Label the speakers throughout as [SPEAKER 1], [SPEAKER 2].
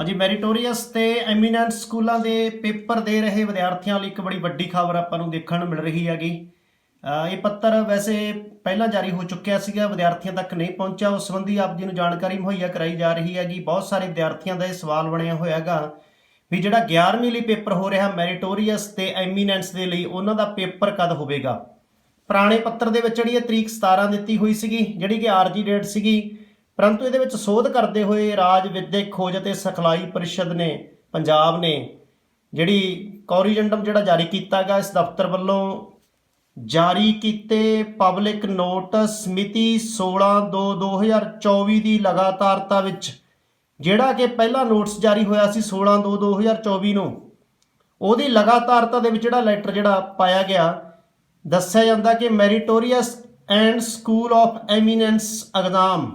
[SPEAKER 1] ਹਾਂਜੀ ਮੈਰੀਟੋਰੀਅਸ ਤੇ ਐਮੀਨੈਂਟ ਸਕੂਲਾਂ ਦੇ ਪੇਪਰ ਦੇ ਰਹੇ ਵਿਦਿਆਰਥੀਆਂ ਲਈ ਇੱਕ ਬੜੀ ਵੱਡੀ ਖਬਰ ਆਪਾਂ ਨੂੰ ਦੇਖਣ ਨੂੰ ਮਿਲ ਰਹੀ ਹੈਗੀ। ਇਹ ਪੱਤਰ ਵੈਸੇ ਪਹਿਲਾਂ ਜਾਰੀ ਹੋ ਚੁੱਕਿਆ ਸੀਗਾ, ਵਿਦਿਆਰਥੀਆਂ ਤੱਕ ਨਹੀਂ ਪਹੁੰਚਿਆ। ਉਸ ਸੰਬੰਧੀ ਆਪ ਜੀ ਨੂੰ ਜਾਣਕਾਰੀ ਮੁਹੱਈਆ ਕਰਾਈ ਜਾ ਰਹੀ ਹੈਗੀ। ਬਹੁਤ ਸਾਰੇ ਵਿਦਿਆਰਥੀਆਂ ਦਾ ਇਹ ਸਵਾਲ ਬਣਿਆ ਹੋਇਆ ਹੈਗਾ ਵੀ ਜਿਹੜਾ 11ਵੀਂ ਲਈ ਪੇਪਰ ਹੋ ਰਿਹਾ ਮੈਰੀਟੋਰੀਅਸ ਤੇ ਐਮੀਨੈਂਟਸ ਦੇ ਲਈ ਉਹਨਾਂ ਦਾ ਪੇਪਰ ਕਦ ਹੋਵੇਗਾ? ਪੁਰਾਣੇ ਪੱਤਰ ਦੇ ਵਿੱਚ ਜਿਹੜੀ ਇਹ ਤਰੀਕ 17 ਦਿੱਤੀ ਹੋਈ ਸੀਗੀ, ਜਿਹੜੀ ਕਿ ਆਰਜੀ ਡੇਟ ਸੀਗੀ ਪਰੰਤੂ ਇਹਦੇ ਵਿੱਚ ਸੋਧ ਕਰਦੇ ਹੋਏ ਰਾਜ ਵਿਦਿਅਕ ਖੋਜ ਅਤੇ ਸਿਖਲਾਈ ਪਰਿਸ਼ਦ ਨੇ, ਪੰਜਾਬ ਨੇ ਜਿਹੜੀ ਕੋਰੀਜੈਂਡਮ ਜਿਹੜਾ ਜਾਰੀ ਕੀਤਾ ਗਿਆ ਇਸ ਦਫ਼ਤਰ ਵੱਲੋਂ ਜਾਰੀ ਕੀਤੇ ਪਬਲਿਕ ਨੋਟਿਸ ਮਿਤੀ 16/2/2024 ਦੀ ਲਗਾਤਾਰਤਾ ਵਿੱਚ, ਜਿਹੜਾ ਕਿ ਪਹਿਲਾ ਨੋਟਿਸ ਜਾਰੀ ਹੋਇਆ ਸੀ 16/2/2024 ਨੂੰ, ਉਹਦੀ ਲਗਾਤਾਰਤਾ ਦੇ ਵਿੱਚ ਜਿਹੜਾ ਲੈਟਰ ਜਿਹੜਾ ਪਾਇਆ ਗਿਆ, ਦੱਸਿਆ ਜਾਂਦਾ ਕਿ meritorious and school of eminence exam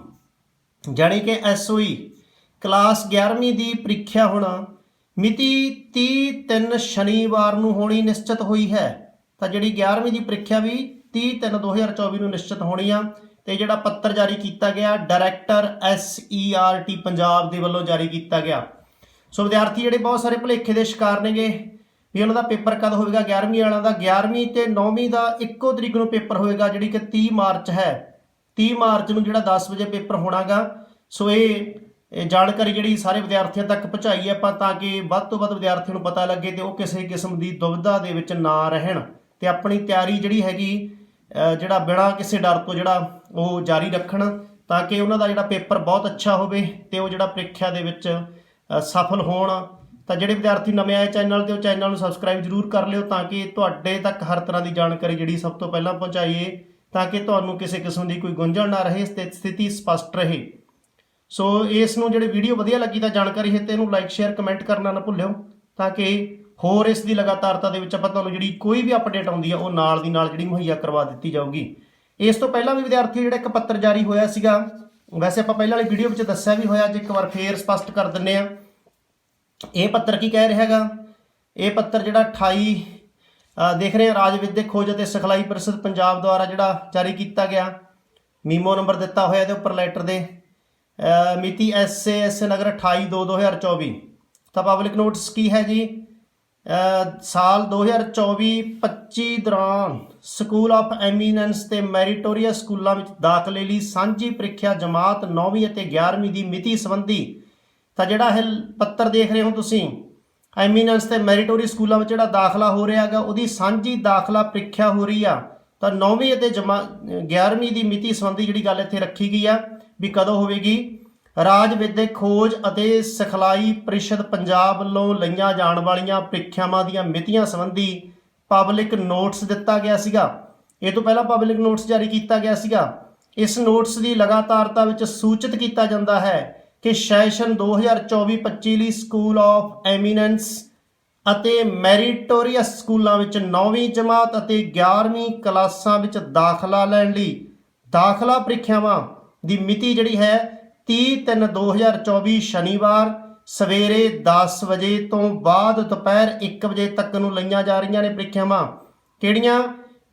[SPEAKER 1] ਜਾਣੀ ਕਿ ਐਸਓਈ ਕਲਾਸ 11ਵੀਂ ਦੀ ਪ੍ਰੀਖਿਆ ਹੋਣਾ ਮਿਤੀ 30 3 ਸ਼ਨੀਵਾਰ ਨੂੰ ਹੋਣੀ ਨਿਸ਼ਚਿਤ ਹੋਈ ਹੈ। ਤਾਂ ਜਿਹੜੀ 11ਵੀਂ ਦੀ ਪ੍ਰੀਖਿਆ ਵੀ 30 3 2024 ਨੂੰ ਨਿਸ਼ਚਿਤ ਹੋਣੀ ਆ ਤੇ ਜਿਹੜਾ ਪੱਤਰ ਜਾਰੀ ਕੀਤਾ ਗਿਆ ਡਾਇਰੈਕਟਰ ਐਸਈਆਰਟੀ ਪੰਜਾਬ ਦੇ ਵੱਲੋਂ ਜਾਰੀ ਕੀਤਾ ਗਿਆ। ਸੋ ਵਿਦਿਆਰਥੀ ਜਿਹੜੇ ਬਹੁਤ ਸਾਰੇ ਭੁਲੇਖੇ ਦੇ ਸ਼ਿਕਾਰ ਨੇਗੇ ਵੀ ਉਹਨਾਂ ਦਾ ਪੇਪਰ ਕਦ ਹੋਵੇਗਾ 11ਵੀਂ ਵਾਲਿਆਂ ਦਾ 11ਵੀਂ ਤੇ 9ਵੀਂ ਦਾ ਇੱਕੋ ਤਰੀਕ ਨੂੰ ਪੇਪਰ ਹੋਵੇਗਾ ਜਿਹੜੀ ਕਿ 30 ਮਾਰਚ ਹੈ। 30 ਮਾਰਚ ਨੂੰ ਜਿਹੜਾ 10 ਵਜੇ ਪੇਪਰ ਹੋਣਾਗਾ, ਸੋ ਇਹ ਜਾਣਕਾਰੀ ਜਿਹੜੀ ਸਾਰੇ ਵਿਦਿਆਰਥੀਆਂ ਤੱਕ ਪਹੁੰਚਾਈ ਆਪਾਂ ਤਾਂ ਕਿ ਵੱਧ ਤੋਂ ਵੱਧ ਵਿਦਿਆਰਥੀਆਂ ਨੂੰ ਪਤਾ ਲੱਗੇ ਤੇ ਉਹ ਕਿਸੇ ਕਿਸਮ ਦੀ ਦੁਵਿਧਾ ਦੇ ਵਿੱਚ ਨਾ ਰਹਿਣ ਤੇ ਆਪਣੀ ਤਿਆਰੀ ਜਿਹੜੀ ਹੈਗੀ ਜਿਹੜਾ ਬਿਨਾਂ ਕਿਸੇ ਡਰ ਤੋਂ ਜਿਹੜਾ ਉਹ ਜਾਰੀ ਰੱਖਣ ਤਾਂ ਕਿ ਉਹਨਾਂ ਦਾ ਜਿਹੜਾ ਪੇਪਰ ਬਹੁਤ ਅੱਛਾ ਹੋਵੇ ਤੇ ਉਹ ਜਿਹੜਾ ਪ੍ਰੀਖਿਆ ਦੇ ਵਿੱਚ ਸਫਲ ਹੋਣ। ਤਾਂ ਜਿਹੜੇ ਵਿਦਿਆਰਥੀ ਨਵੇਂ ਆਏ ਚੈਨਲ ਤੇ, ਉਹ ਚੈਨਲ ਨੂੰ ਸਬਸਕ੍ਰਾਈਬ ਜਰੂਰ ਕਰ ਲਿਓ ਤਾਂ ਕਿ ਤੁਹਾਡੇ ਤੱਕ ਹਰ ਤਰ੍ਹਾਂ ਦੀ ਜਾਣਕਾਰੀ ਜਿਹੜੀ ਸਭ ਤੋਂ ਪਹਿਲਾਂ ਪਹੁੰਚਾਈਏ। ਤਾਂ ਕਿ ਤੁਹਾਨੂੰ ਕਿਸੇ ਕਿਸਮ ਦੀ ਕੋਈ ਗੁੰਝਲ ਨਾ ਰਹੇ ਤੇ ਸਥਿਤੀ ਸਪਸ਼ਟ ਰਹੇ। ਸੋ ਇਸ ਨੂੰ ਜਿਹੜੇ ਵੀਡੀਓ ਵਧੀਆ ਲੱਗੀ ਤਾਂ ਜਾਣਕਾਰੀ ਹੈ ਤੇ ਇਹਨੂੰ ਲਾਈਕ ਸ਼ੇਅਰ ਕਮੈਂਟ ਕਰਨਾ ਨਾ ਭੁੱਲਿਓ, ਤਾਂ ਕਿ ਹੋਰ ਇਸ ਦੀ ਲਗਾਤਾਰਤਾ ਦੇ ਵਿੱਚ ਆਪਾਂ ਤੁਹਾਨੂੰ ਜਿਹੜੀ ਕੋਈ ਵੀ ਅਪਡੇਟ ਆਉਂਦੀ ਆ, ਉਹ ਨਾਲ ਦੀ ਨਾਲ ਜਿਹੜੀ ਮੁਹੱਈਆ ਕਰਵਾ ਦਿੱਤੀ ਜਾਊਗੀ। ਇਸ ਤੋਂ ਪਹਿਲਾਂ ਵੀ ਵਿਦਿਆਰਥੀ ਜਿਹੜਾ ਇੱਕ ਪੱਤਰ ਜਾਰੀ ਹੋਇਆ ਸੀਗਾ, ਵੈਸੇ ਆਪਾਂ ਪਹਿਲਾਂ ਵਾਲੀ ਵੀਡੀਓ ਵਿੱਚ ਦੱਸਿਆ ਵੀ ਹੋਇਆ ਅੱਜ ਇੱਕ ਵਾਰ ਫੇਰ ਸਪਸ਼ਟ ਕਰ ਦਿੰਨੇ ਆ। ਇਹ ਪੱਤਰ ਕੀ ਕਹਿ ਰਿਹਾ ਹੈਗਾ? ਇਹ ਪੱਤਰ ਜਿਹੜਾ 28 ਦੇਖ ਰਹੇ ਹਾਂ ਰਾਜ ਵਿਦਿਅਕ ਖੋਜ ਅਤੇ ਸਿਖਲਾਈ ਪਰਿਸ਼ਦ ਪੰਜਾਬ ਦੁਆਰਾ ਜਿਹੜਾ ਜਾਰੀ ਕੀਤਾ ਗਿਆ। ਮੀਮੋ ਨੰਬਰ ਦਿੱਤਾ ਹੋਇਆ ਇਹਦੇ ਉੱਪਰ ਲੈਟਰ ਦੇ। ਅ, ਮਿਤੀ ਐਸਏ ਐਸ ਨਗਰ 28 2 2024 ਤਾਂ ਪਬਲਿਕ ਨੋਟਿਸ ਕੀ ਹੈ ਜੀ? ਅ, ਸਾਲ 2024-25 ਦੌਰਾਨ ਸਕੂਲ ਆਫ ਐਮੀਨੈਂਸ ਤੇ ਮੈਰੀਟੋਰੀਅਸ ਸਕੂਲਾਂ ਵਿੱਚ ਦਾਖਲੇ ਲਈ ਸਾਂਝੀ ਪ੍ਰੀਖਿਆ ਜਮਾਤ 9ਵੀਂ ਅਤੇ 11ਵੀਂ ਦੀ ਮਿਤੀ ਸੰਬੰਧੀ। ਤਾਂ ਜਿਹੜਾ ਇਹ ਪੱਤਰ ਦੇਖ ਰਹੇ ਹੋ ਤੁਸੀਂ ਐਮੀਨੈਂਸ ਤੇ ਮੈਰੀਟੋਰੀ ਸਕੂਲਾਂ ਵਿੱਚ ਜਿਹੜਾ ਦਾਖਲਾ ਹੋ ਰਿਹਾ ਹੈਗਾ, ਉਹਦੀ ਸਾਂਝੀ ਦਾਖਲਾ ਪ੍ਰੀਖਿਆ ਹੋ ਰਹੀ ਆ। ਤਾਂ 9ਵੀਂ ਅਤੇ ਜਮਾ 11ਵੀਂ ਦੀ ਮਿਤੀ ਸੰਬੰਧੀ ਜਿਹੜੀ ਗੱਲ ਇੱਥੇ ਰੱਖੀ ਗਈ ਆ ਵੀ ਕਦੋਂ ਹੋਵੇਗੀ? ਰਾਜ ਵਿਦਿਅਕ ਖੋਜ ਅਤੇ ਸਿਖਲਾਈ ਪ੍ਰੀਸ਼ਦ ਪੰਜਾਬ ਵੱਲੋਂ ਲਈਆਂ ਜਾਣ ਵਾਲੀਆਂ ਪ੍ਰੀਖਿਆਵਾਂ ਦੀਆਂ ਮਿਤੀਆਂ ਸੰਬੰਧੀ ਪਬਲਿਕ ਨੋਟਿਸ ਦਿੱਤਾ ਗਿਆ ਸੀਗਾ। ਇਹ ਤੋਂ ਪਹਿਲਾਂ ਪਬਲਿਕ ਨੋਟਿਸ ਜਾਰੀ ਕੀਤਾ ਗਿਆ ਸੀਗਾ। ਇਸ ਨੋਟਿਸ ਦੀ ਲਗਾਤਾਰਤਾ ਵਿੱਚ ਸੂਚਿਤ ਕੀਤਾ ਜਾਂਦਾ ਹੈ ਕਿ ਸੈਸ਼ਨ 2024-25 ਲਈ ਸਕੂਲ ਆਫ ਐਮੀਨੈਂਸ ਅਤੇ ਮੈਰੀਟੋਰੀਅਸ ਸਕੂਲਾਂ ਵਿੱਚ 9ਵੀਂ ਜਮਾਤ ਅਤੇ 11ਵੀਂ ਕਲਾਸਾਂ ਵਿੱਚ ਦਾਖਲਾ ਲੈਣ ਲਈ ਦਾਖਲਾ ਪ੍ਰੀਖਿਆਵਾਂ ਦੀ ਮਿਤੀ ਜਿਹੜੀ ਹੈ 30/3/2024 ਸ਼ਨੀਵਾਰ ਸਵੇਰੇ 10 ਵਜੇ ਤੋਂ ਬਾਅਦ ਦੁਪਹਿਰ 1 ਵਜੇ ਤੱਕ ਨੂੰ ਲਈਆਂ ਜਾ ਰਹੀਆਂ ਨੇ ਪ੍ਰੀਖਿਆਵਾਂ। ਕਿਹੜੀਆਂ?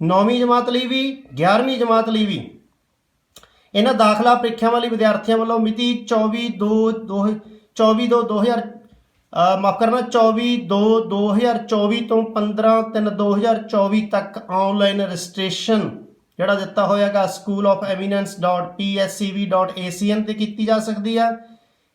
[SPEAKER 1] 9ਵੀਂ ਜਮਾਤ ਲਈ ਵੀ 11ਵੀਂ ਜਮਾਤ ਲਈ ਵੀ। ਇਹਨਾਂ ਦਾਖਲਾ ਪ੍ਰੀਖਿਆਵਾਂ ਲਈ ਵਿਦਿਆਰਥੀਆਂ ਵੱਲੋਂ ਮਿਤੀ 24 2 24 2 2000 ਅ, ਮਾਫ ਕਰਨਾ 24 2 2024 ਤੋਂ 15 3 2024 ਤੱਕ ਆਨਲਾਈਨ ਰਜਿਸਟ੍ਰੇਸ਼ਨ ਜਿਹੜਾ ਦਿੱਤਾ ਹੋਇਆਗਾ schoolofeminence.pscv.acn ਤੇ ਕੀਤੀ ਜਾ ਸਕਦੀ ਆ।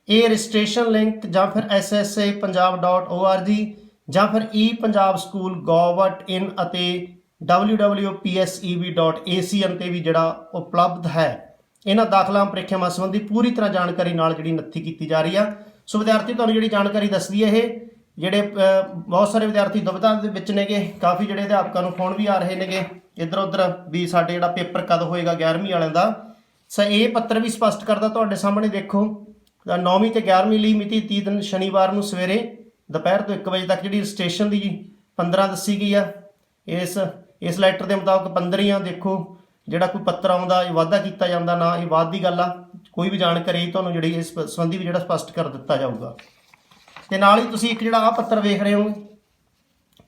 [SPEAKER 1] ਇਹ ਰਜਿਸਟ੍ਰੇਸ਼ਨ ਲਿੰਕ ਜਾਂ ਫਿਰ ssa.punjab.org ਜਾਂ ਫਿਰ epunjabschool.gov.in ਅਤੇ www.psev.acn ਤੇ ਵੀ ਜਿਹੜਾ ਉਪਲਬਧ ਹੈ। ਇਹਨਾਂ ਦਾਖਲਾ ਪ੍ਰੀਖਿਆਵਾਂ ਸੰਬੰਧੀ ਪੂਰੀ ਤਰ੍ਹਾਂ ਜਾਣਕਾਰੀ ਨਾਲ ਜਿਹੜੀ ਨੱਥੀ ਕੀਤੀ ਜਾ ਰਹੀ ਆ। ਸੋ ਵਿਦਿਆਰਥੀ, ਤੁਹਾਨੂੰ ਜਿਹੜੀ ਜਾਣਕਾਰੀ ਦੱਸਦੀ ਹੈ ਇਹ, ਜਿਹੜੇ ਬਹੁਤ ਸਾਰੇ ਵਿਦਿਆਰਥੀ ਦੁਬਿਧਾ ਦੇ ਵਿੱਚ ਨੇਗੇ, ਕਾਫੀ ਜਿਹੜੇ ਅਧਿਆਪਕਾਂ ਨੂੰ ਫੋਨ ਵੀ ਆ ਰਹੇ ਨੇਗੇ। ਇੱਧਰ ਉੱਧਰ ਵੀ ਸਾਡੇ ਜਿਹੜਾ ਪੇਪਰ ਕਦ ਹੋਏਗਾ 11ਵੀਂ ਵਾਲਿਆਂ ਦਾ। ਸੋ ਇਹ ਪੱਤਰ ਵੀ ਸਪਸ਼ਟ ਕਰਦਾ ਤੁਹਾਡੇ ਸਾਹਮਣੇ ਦੇਖੋ। 9ਵੀਂ ਤੇ 11ਵੀਂ ਲਈ ਮਿਤੀ 30 ਦਿਨ ਸ਼ਨੀਵਾਰ ਨੂੰ ਸਵੇਰੇ ਦੁਪਹਿਰ ਤੋਂ 1 ਵਜੇ ਤੱਕ ਜਿਹੜੀ ਰਜਿਸਟ੍ਰੇਸ਼ਨ ਦੀ 15 ਦੱਸੀ ਗਈ ਆ। ਇਸ ਇਸ ਲੈਟਰ ਦੇ ਮੁਤਾਬਕ 15 ਆ ਦੇਖੋ। ਜਿਹੜਾ ਕੋਈ ਪੱਤਰ ਆਉਂਦਾ ਇਹ ਵਾਅਦਾ ਕੀਤਾ ਜਾਂਦਾ ਨਾ ਇਹ ਬਾਅਦ ਦੀ ਗੱਲ ਆ। ਕੋਈ ਵੀ ਜਾਣਕਾਰੀ ਤੁਹਾਨੂੰ ਜਿਹੜੀ ਇਸ ਸੰਬੰਧੀ ਵੀ ਜਿਹੜਾ ਸਪਸ਼ਟ ਕਰ ਦਿੱਤਾ ਜਾਊਗਾ। ਤੇ ਨਾਲ ਹੀ ਤੁਸੀਂ ਇੱਕ ਜਿਹੜਾ ਆ ਪੱਤਰ ਵੇਖ ਰਹੇ ਹੋ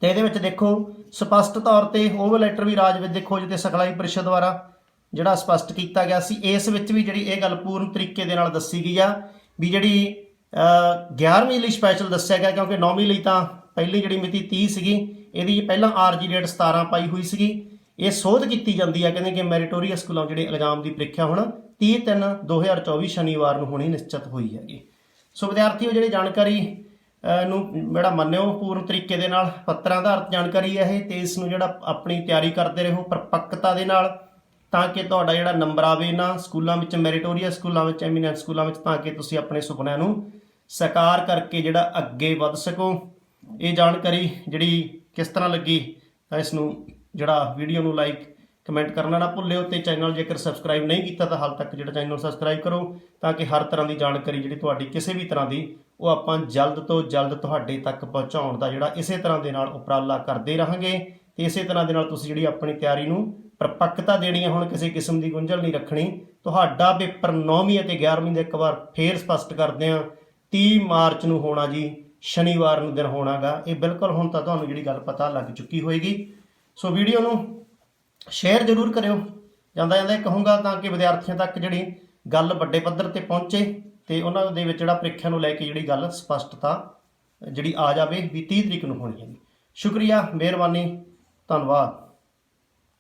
[SPEAKER 1] ਤੇ ਇਹਦੇ ਵਿੱਚ ਦੇਖੋ ਸਪਸ਼ਟ ਤੌਰ ਤੇ ਹੋਵ ਲੈਟਰ ਵੀ ਰਾਜ ਵਿਦਿਅਕ ਖੋਜ ਤੇ ਸਿਖਲਾਈ ਪਰਿਸ਼ਦ ਦੁਆਰਾ ਜਿਹੜਾ ਸਪਸ਼ਟ ਕੀਤਾ ਗਿਆ ਸੀ ਇਸ ਵਿੱਚ ਵੀ ਜਿਹੜੀ ਇਹ ਗੱਲ ਪੂਰਨ ਤਰੀਕੇ ਦੇ ਨਾਲ ਦੱਸੀ ਗਈ ਆ ਵੀ ਜਿਹੜੀ ਅ, 11ਵੀਂ ਲਈ ਸਪੈਸ਼ਲ ਦੱਸਿਆ ਗਿਆ ਕਿਉਂਕਿ 9ਵੀਂ ਲਈ ਤਾਂ ਪਹਿਲੀ ਜਿਹੜੀ ਮਿਤੀ 30 ਸੀਗੀ ਇਹਦੀ ਪਹਿਲਾਂ ਆਰਜੀ ਡੇਟ 17 ਪਾਈ ਹੋਈ ਸੀਗੀ। ਇਹ ਸੋਧ ਕੀਤੀ ਜਾਂਦੀ ਹੈ ਕਹਿੰਦੇ ਕਿ ਮੈਰੀਟੋਰੀਅਸ ਸਕੂਲਾਂ ਜਿਹੜੇ ਇਲਜ਼ਾਮ ਦੀ ਪ੍ਰੀਖਿਆ ਹੁਣ 30 3 2024 ਸ਼ਨੀਵਾਰ ਨੂੰ ਹੋਣੀ ਨਿਸ਼ਚਿਤ ਹੋਈ ਹੈਗੀ। ਸੋ ਵਿਦਿਆਰਥੀਓ, ਜਿਹੜੀ ਜਾਣਕਾਰੀ ਨੂੰ ਜਿਹੜਾ ਮੰਨਿਓ ਪੂਰਨ ਤਰੀਕੇ ਦੇ ਨਾਲ, ਪੱਤਰਾਂ ਆਧਾਰਿਤ ਜਾਣਕਾਰੀ ਹੈ ਇਹ, ਤੇ ਇਸ ਨੂੰ ਜਿਹੜਾ ਆਪਣੀ ਤਿਆਰੀ ਕਰਦੇ ਰਹੋ ਪਰਪੱਕਤਾ ਦੇ ਨਾਲ, ਤਾਂ ਕਿ ਤੁਹਾਡਾ ਜਿਹੜਾ ਨੰਬਰ ਆਵੇ ਨਾ ਸਕੂਲਾਂ ਵਿੱਚ ਮੈਰੀਟੋਰੀਅਸ ਸਕੂਲਾਂ ਵਿੱਚ, ਐਮੀਨੈਂਟ ਸਕੂਲਾਂ ਵਿੱਚ, ਤਾਂ ਕਿ ਤੁਸੀਂ ਆਪਣੇ ਸੁਪਨਿਆਂ ਨੂੰ ਸਾਕਾਰ ਕਰਕੇ ਜਿਹੜਾ ਅੱਗੇ ਵੱਧ ਸਕੋ। ਇਹ ਜਾਣਕਾਰੀ ਜਿਹੜੀ ਕਿਸ ਤਰ੍ਹਾਂ ਲੱਗੀ, ਤਾਂ ਇਸ ਨੂੰ ਜਿਹੜਾ ਵੀਡੀਓ ਨੂੰ ਲਾਈਕ ਕਮੈਂਟ ਕਰਨਾ ਨਾ ਭੁੱਲਿਓ ਤੇ ਚੈਨਲ ਜੇਕਰ ਸਬਸਕ੍ਰਾਈਬ ਨਹੀਂ ਕੀਤਾ ਤਾਂ ਹਾਲ ਤੱਕ ਜਿਹੜਾ ਚੈਨਲ ਸਬਸਕ੍ਰਾਈਬ ਕਰੋ, ਤਾਂ ਕਿ ਹਰ ਤਰ੍ਹਾਂ ਦੀ ਜਾਣਕਾਰੀ ਜਿਹੜੀ ਤੁਹਾਡੀ ਕਿਸੇ ਵੀ ਤਰ੍ਹਾਂ ਦੀ, ਉਹ ਆਪਾਂ ਜਲਦ ਤੋਂ ਜਲਦ ਤੁਹਾਡੇ ਤੱਕ ਪਹੁੰਚਾਉਣ ਦਾ ਜਿਹੜਾ ਇਸੇ ਤਰ੍ਹਾਂ ਦੇ ਨਾਲ ਉਪਰਾਲਾ ਕਰਦੇ ਰਹਾਂਗੇ। ਤੇ ਇਸੇ ਤਰ੍ਹਾਂ ਦੇ ਨਾਲ ਤੁਸੀਂ ਜਿਹੜੀ ਆਪਣੀ ਤਿਆਰੀ ਨੂੰ ਪਰਪੱਕਤਾ ਦੇਣੀ ਹੈ ਹੁਣ ਕਿਸੇ ਕਿਸਮ ਦੀ ਗੁੰਝਲ ਨਹੀਂ ਰੱਖਣੀ। ਤੁਹਾਡਾ ਪੇਪਰ 9ਵੀਂ ਅਤੇ 11ਵੀਂ ਦਾ ਇੱਕ ਵਾਰ ਫੇਰ ਸਪਸ਼ਟ ਕਰਦੇ ਹਾਂ 30 ਮਾਰਚ ਨੂੰ ਹੋਣਾ ਜੀ, ਸ਼ਨੀਵਾਰ ਨੂੰ ਦਿਨ ਹੋਣਾਗਾ। ਇਹ ਬਿਲਕੁਲ ਹੁਣ ਤਾਂ ਤੁਹਾਨੂੰ ਜਿਹੜੀ ਗੱਲ ਪਤਾ ਲੱਗ ਚੁੱਕੀ ਹੋਏਗੀ। ਸੋ ਵੀਡੀਓ ਨੂੰ ਸ਼ੇਅਰ ਜ਼ਰੂਰ ਕਰਿਓ। ਜਾਂਦਾ ਜਾਂਦਾ ਇਹ ਕਹੂੰਗਾ ਤਾਂ ਕਿ ਵਿਦਿਆਰਥੀਆਂ ਤੱਕ ਜਿਹੜੀ ਗੱਲ ਵੱਡੇ ਪੱਧਰ ਤੇ ਪਹੁੰਚੇ ਤੇ ਉਹਨਾਂ ਦੇ ਵਿੱਚ ਜਿਹੜਾ ਪ੍ਰੀਖਿਆ ਨੂੰ ਲੈ ਕੇ ਜਿਹੜੀ ਗੱਲ ਸਪਸ਼ਟਤਾ ਜਿਹੜੀ ਆ ਜਾਵੇ ਵੀ 30 ਤਰੀਕ ਨੂੰ ਹੋਣੀ ਹੈ। ਸ਼ੁਕਰੀਆ, ਮਿਹਰਬਾਨੀ, ਧੰਨਵਾਦ।